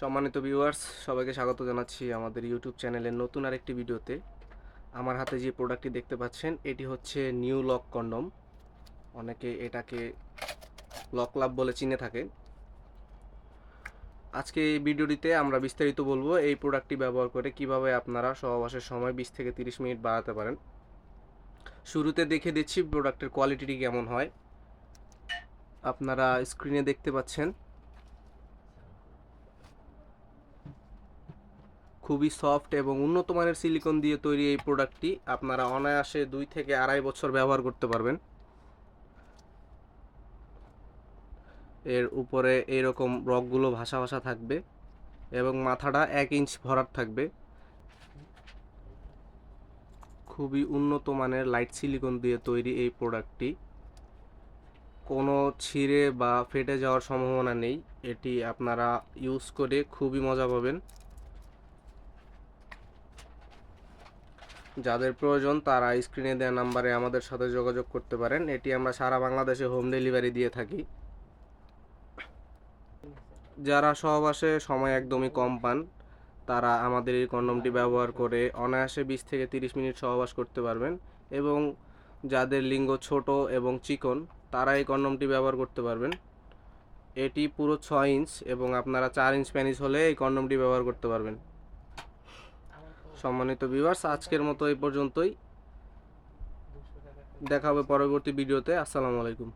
সম্মানিত ভিউয়ার্স সবাইকে স্বাগত জানাচ্ছি আমাদের ইউটিউব চ্যানেলের নতুন আরেকটি ভিডিওতে। আমার হাতে যে প্রোডাক্টটি দেখতে পাচ্ছেন, এটি হচ্ছে নিউ লক কন্ডম অনেকে এটাকে লক লাভ বলে চিনে থাকে আজকে এই ভিডিওটিতে আমরা বিস্তারিত বলব এই প্রোডাক্টটি ব্যবহার করে কীভাবে আপনারা সহবাসের সময় বিশ থেকে তিরিশ মিনিট বাড়াতে পারেন। শুরুতে দেখে দিচ্ছি প্রোডাক্টের কোয়ালিটিটি কেমন হয়। আপনারা স্ক্রিনে দেখতে পাচ্ছেন। খুবই সফট এবং উন্নত মানের সিলিকন দিয়ে তৈরি এই প্রোডাক্টটি আপনারা অনায়াসে দুই থেকে আড়াই বছর ব্যবহার করতে পারবেন। এর উপরে এরকম রকগুলো ভাসা ভাসা থাকবে এবং মাথাটা এক ইঞ্চ ভরাট থাকবে। খুবই উন্নত মানের লাইট সিলিকন দিয়ে তৈরি এই প্রোডাক্টটি কোনো ছিঁড়ে বা ফেটে যাওয়ার সম্ভাবনা নেই। এটি আপনারা ইউজ করে খুবই মজা পাবেন। যাদের প্রয়োজন তারা স্ক্রিনে দেওয়া নাম্বারে আমাদের সাথে যোগাযোগ করতে পারেন। এটি আমরা সারা বাংলাদেশে হোম ডেলিভারি দিয়ে থাকি। যারা সহবাসে সময় একদমই কম পান, তারা আমাদের এই কন্ডমটি ব্যবহার করে অনায়াসে বিশ থেকে তিরিশ মিনিট সহবাস করতে পারবেন এবং যাদের লিঙ্গ ছোট এবং চিকন, তারা এই কন্ডমটি ব্যবহার করতে পারবেন। এটি পুরো ছয় ইঞ্চ এবং আপনারা চার ইঞ্চ প্যানিস হলে এই কন্ডমটি ব্যবহার করতে পারবেন। সম্মানিত ভিউয়ার্স আজকের মতো এই পর্যন্তই। দেখা হবে পরবর্তী ভিডিওতে আসসালামু আলাইকুম।